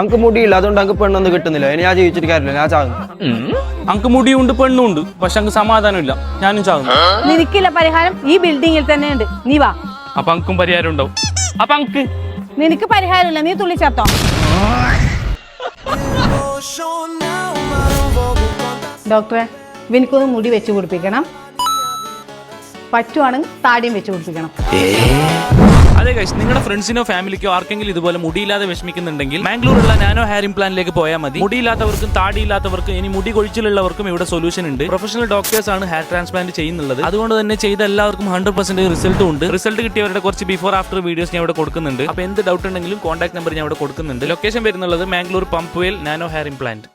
അങ്ക് മുടിയില്ല അതുകൊണ്ട് അങ്ക് പെണ്ണൊന്നും കിട്ടുന്നില്ല. ഇനി ഞാൻ ജീവിച്ചിട്ട് കാര്യമില്ല. ഞാൻ ചാകുന്നു. അങ്ക് മുടിയുണ്ട് പെണ്ണുണ്ട് പക്ഷെ അങ്ക് സമാധാനമില്ല. ഞാനും ചാകുന്നു. നിനക്കില്ല പരിഹാരം? ഈ ബിൽഡിംഗിൽ തന്നെ ഉണ്ട് നീ വാ. അപ്പൊ അങ്കും പരിഹാരം ഉണ്ടാവും. അപ്പൊ അങ്ക്. നിനക്ക് പരിഹാരമില്ല. നീ തുള്ളി ചേർത്തോ ഡോക്ടറെ വിനിക്കൊന്ന് മുടി വെച്ച് പിടിപ്പിക്കണം പറ്റുവാണെങ്കിൽ താടിയും വെച്ച് പിടിപ്പിക്കണം അതെ ഗൈസ് നിങ്ങളുടെ ഫ്രണ്ട്സിനോ ഫാമിലിക്കോ ആർക്കെങ്കിലും ഇതുപോലെ മുടിയില്ലാതെ വിഷമിക്കുന്നുണ്ടെങ്കിൽ മാംഗ്ലൂരുള്ള നാനോ ഹെയർ ഇംപ്ലാന്റിലേക്ക് പോയാൽ മതി. മുടിയില്ലാത്തവർക്കും താടിയില്ലാത്തവർക്കും ഇനി മുടി കൊഴിച്ചിലുള്ളവർക്കും ഇവിടെ സൊല്യൂഷൻ ഉണ്ട്. പ്രൊഫഷണൽ ഡോക്ടേഴ്സ് ആണ് ഹെയർ ട്രാൻസ്പ്ലാന്റ് ചെയ്യുന്നുള്ളത്. അതുകൊണ്ട് തന്നെ ചെയ്ത എല്ലാവർക്കും ഹൺഡ്രഡ് പെർസെന്റ് റിസൾട്ട് ഉണ്ട്. റിസൾട്ട് കിട്ടിയവരുടെ കുറച്ച് ബിഫോർ ആഫ്റ്റർ വീഡിയോസ് ഞാൻ ഇവിടെ കൊടുക്കുന്നുണ്ട്. അപ്പൊ എന്ത് ഡൗട്ട് ഉണ്ടെങ്കിലും കോൺടാക്ട് നമ്പർ ഞാൻ ഇവിടെ കൊടുക്കുന്നുണ്ട്. Location വരുന്നുള്ളത് Mangalore Pumpwell nano hair implant